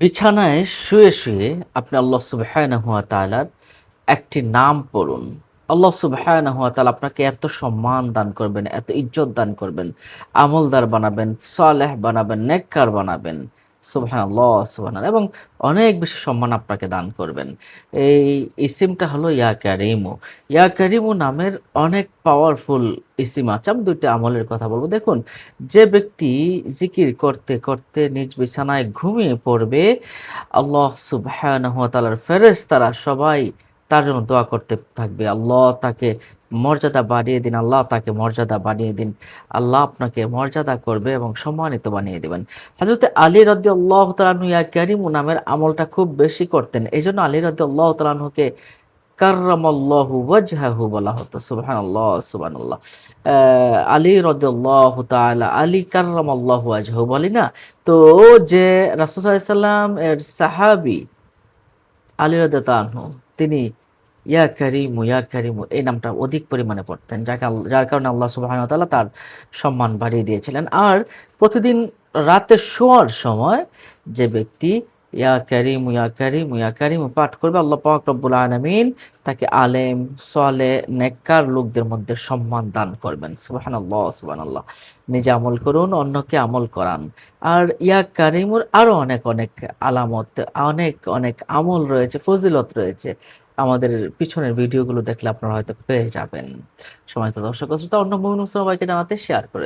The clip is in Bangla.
বিছানায় শুয়ে শুয়ে আপনি আল্লাহ সুবাহানহুয়া তালার একটি নাম পড়ুন। আল্লাহ সুবাহানহুয়া তালা আপনাকে এত সম্মান দান করবেন, এত ইজ্জত দান করবেন, আমলদার বানাবেন, সালেহ বানাবেন, নেককার বানাবেন। সুবহানাল্লাহ, সুবহানাল্লাহ এবং অনেক বেশি সম্মান আপনাকে দান করবেন। এই ইসিমটা হলো ইয়া কারিমু। ইয়া কারিমু নামের অনেক পাওয়ারফুল ইসিম আছে। আমি দুইটা আমলের কথা বলব দেখুন, যে ব্যক্তি জিকির করতে, করতে নিজ বিছানায় ঘুমিয়ে পড়বে, আল্লাহ সুবহানাহু তাআলার ফেরেশতারা সবাই তার জন্য দোয়া করতে থাকবে। আল্লাহ তাকে মর্যাদা বাড়িয়ে দিন, আল্লাহ তাকে মর্যাদা বাড়িয়ে দিন। আল্লাহ আপনাকে মর্যাদা করবে এবং সম্মানিত বানিয়ে দিবেন। হযরতে আলী রাদিয়াল্লাহু তাআলা আনহু ইয়া কারিমু নামের আমলটা খুব বেশি করতেন। এজন্য আলী রাদিয়াল্লাহু তাআলা আনহুকে কাররামাল্লাহু ওয়াজহাহু বলা হতো। সুবহানাল্লাহ। অ্যা আলী রাদিয়াল্লাহু তাআলা আলী কাররামাল্লাহু ওয়াজহাহু বলি না? তো যে রাসূল সাল্লাল্লাহু এর সাহাবী আলী রাদিয়াল্লাহু তিনি ইয়া ইয়া এই নামটা অধিক পরিমাণে পড়তেন। যাকে যার কারণে আল্লাহ তার সম্মান বাড়িয়ে দিয়েছিলেন। আর প্রতিদিন রাতে শোয়ার সময় যে ব্যক্তি ইয়া কারিমু, ইয়া কারিমু, ইয়া কারিমু পাঠ করবে আল্লাহ তাকে আলেম, সালেহ, নেককার লোকদের মধ্যে সম্মান দান করবেন। সুবহানাল্লাহ, সুবহানাল্লাহ। নিজে আমল করুন, অন্যকে আমল করান। আর ইয়া কারিমুর আরও অনেক, অনেক আলামত, অনেক, অনেক আমল রয়েছে, ফজিলত রয়েছে। আমাদের পিছনের ভিডিওগুলো দেখলে আপনারা হয়তো পেয়ে যাবেন। সম্মানিত দর্শক অন্য মুমিন সবাইকে জানাতে শেয়ার করে